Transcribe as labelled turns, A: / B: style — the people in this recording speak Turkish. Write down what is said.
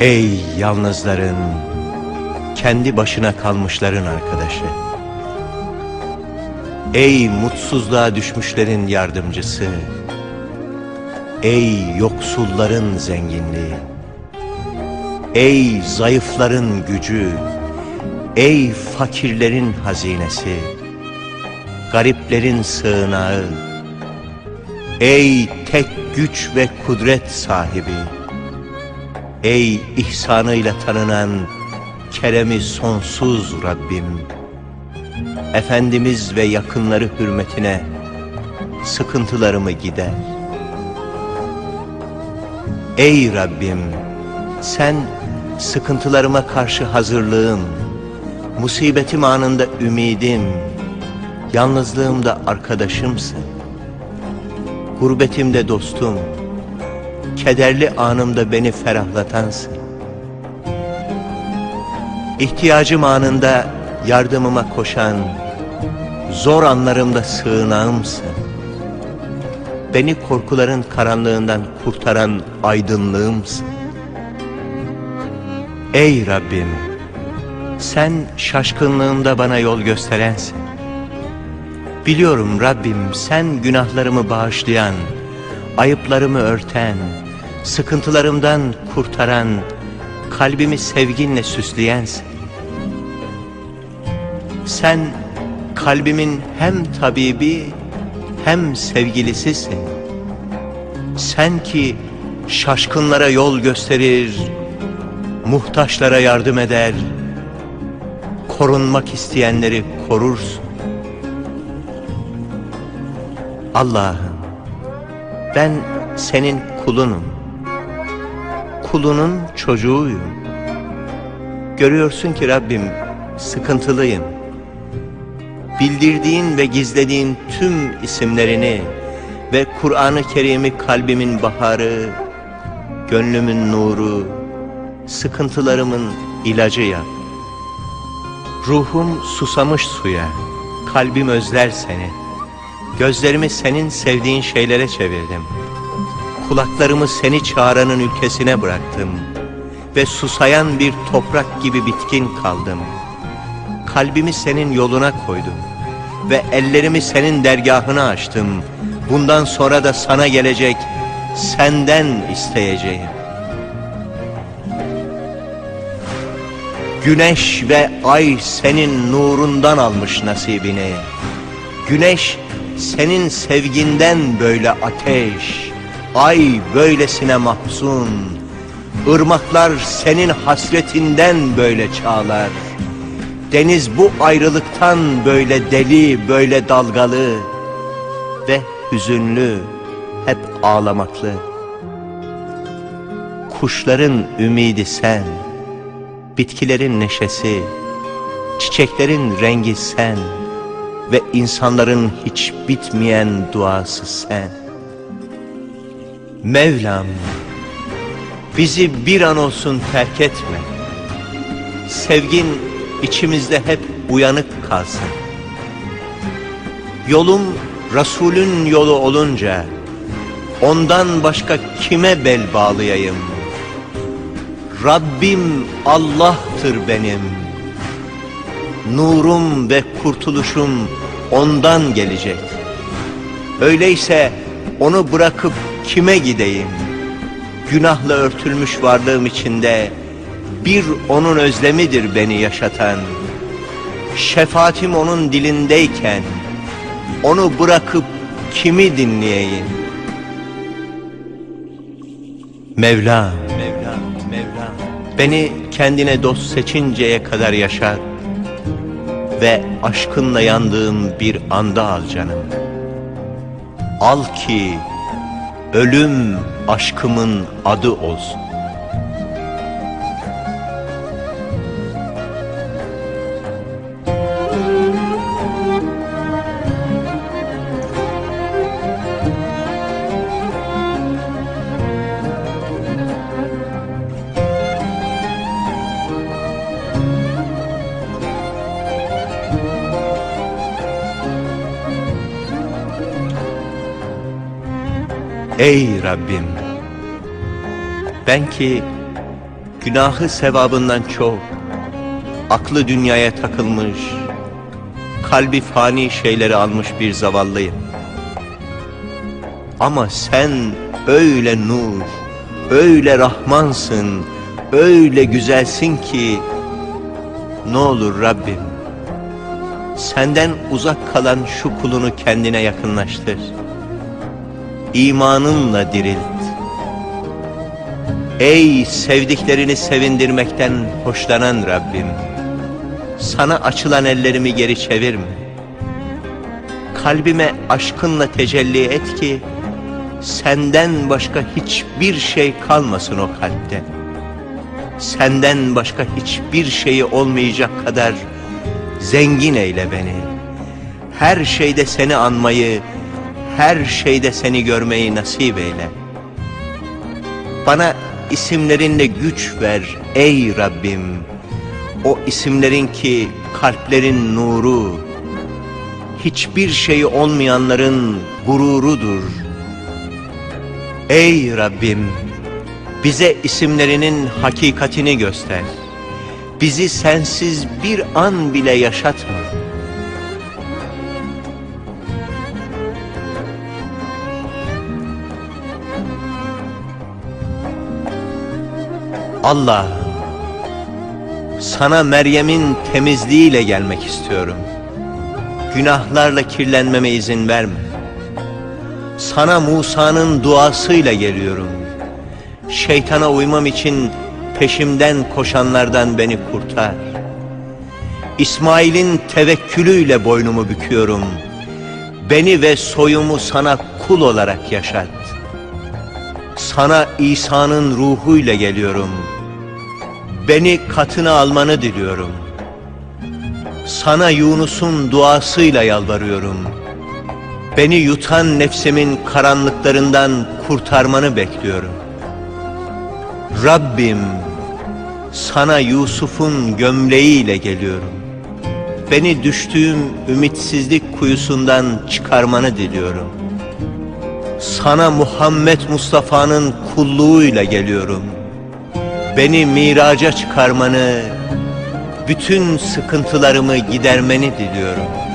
A: Ey yalnızların, kendi başına kalmışların arkadaşı. Ey mutsuzluğa düşmüşlerin yardımcısı. Ey yoksulların zenginliği. Ey zayıfların gücü. Ey fakirlerin hazinesi. Gariplerin sığınağı. Ey tek güç ve kudret sahibi. Ey ihsanıyla tanınan keremi sonsuz Rabbim. Efendimiz ve yakınları hürmetine sıkıntılarımı gider. Ey Rabbim, sen sıkıntılarıma karşı hazırlığım, musibetim anında ümidim, yalnızlığımda arkadaşımsın. Gurbetimde dostum, kederli anımda beni ferahlatansın. İhtiyacım anında yardımıma koşan, zor anlarımda sığınağımsın. Beni korkuların karanlığından kurtaran aydınlığımsın. Ey Rabbim, sen şaşkınlığımda bana yol gösterensin. Biliyorum Rabbim sen günahlarımı bağışlayan, ayıplarımı örten, sıkıntılarımdan kurtaran, kalbimi sevginle süsleyensin. Sen kalbimin hem tabibi hem sevgilisisin. Sen ki şaşkınlara yol gösterir, muhtaçlara yardım eder, korunmak isteyenleri korursun. Allah'ım ben senin kulunum. Kulunun çocuğuyum. Görüyorsun ki Rabbim sıkıntılıyım. Bildirdiğin ve gizlediğin tüm isimlerini ve Kur'an-ı Kerim'i kalbimin baharı, gönlümün nuru, sıkıntılarımın ilacı yap. Ruhum susamış suya, kalbim özler seni. Gözlerimi senin sevdiğin şeylere çevirdim. Kulaklarımı seni çağıranın ülkesine bıraktım. Ve susayan bir toprak gibi bitkin kaldım. Kalbimi senin yoluna koydum. Ve ellerimi senin dergahına açtım. Bundan sonra da sana gelecek, senden isteyeceğim. Güneş ve ay senin nurundan almış nasibini. Güneş senin sevginden böyle ateş, ay böylesine mahzun, ırmaklar senin hasretinden böyle çağlar. Deniz bu ayrılıktan böyle deli, böyle dalgalı ve hüzünlü, hep ağlamaklı. Kuşların ümidi sen, bitkilerin neşesi, çiçeklerin rengi sen ve insanların hiç bitmeyen duası sen. Mevlam, bizi bir an olsun terk etme. Sevgin içimizde hep uyanık kalsın. Yolum Resulün yolu olunca, ondan başka kime bel bağlayayım? Rabbim Allah'tır benim. Nurum ve kurtuluşum ondan gelecek. Öyleyse onu bırakıp kime gideyim? Günahla örtülmüş varlığım içinde bir onun özlemidir beni yaşatan. Şefaatim onun dilindeyken onu bırakıp kimi dinleyeyim? Mevla, Mevla, Mevla. Beni kendine dost seçinceye kadar yaşat ve aşkınla yandığım bir anda al canım. Al ki ölüm aşkımın adı olsun. Ey Rabbim! Ben ki günahı sevabından çok, aklı dünyaya takılmış, kalbi fani şeyleri almış bir zavallıyım. Ama sen öyle nur, öyle rahmansın, öyle güzelsin ki, ne olur Rabbim, senden uzak kalan şu kulunu kendine yakınlaştır. İmanınla dirilt. Ey sevdiklerini sevindirmekten hoşlanan Rabbim, sana açılan ellerimi geri çevirme. Kalbime aşkınla tecelli et ki, senden başka hiçbir şey kalmasın o kalpte. Senden başka hiçbir şeyi olmayacak kadar zengin eyle beni. Her şeyde seni anmayı, her şeyde seni görmeyi nasip eyle. Bana isimlerinle güç ver ey Rabbim. O isimlerin ki kalplerin nuru, hiçbir şeyi olmayanların gururudur. Ey Rabbim, bize isimlerinin hakikatini göster. Bizi sensiz bir an bile yaşatma. Allah, sana Meryem'in temizliğiyle gelmek istiyorum. Günahlarla kirlenmeme izin verme. Sana Musa'nın duasıyla geliyorum. Şeytana uymam için peşimden koşanlardan beni kurtar. İsmail'in tevekkülüyle boynumu büküyorum. Beni ve soyumu sana kul olarak yaşat. Sana İsa'nın ruhuyla geliyorum. Beni katına almanı diliyorum. Sana Yunus'un duasıyla yalvarıyorum. Beni yutan nefsimin karanlıklarından kurtarmanı bekliyorum. Rabbim, sana Yusuf'un gömleğiyle geliyorum. Beni düştüğüm ümitsizlik kuyusundan çıkarmanı diliyorum. Sana Muhammed Mustafa'nın kulluğuyla geliyorum. Beni miraca çıkarmanı, bütün sıkıntılarımı gidermeni diliyorum.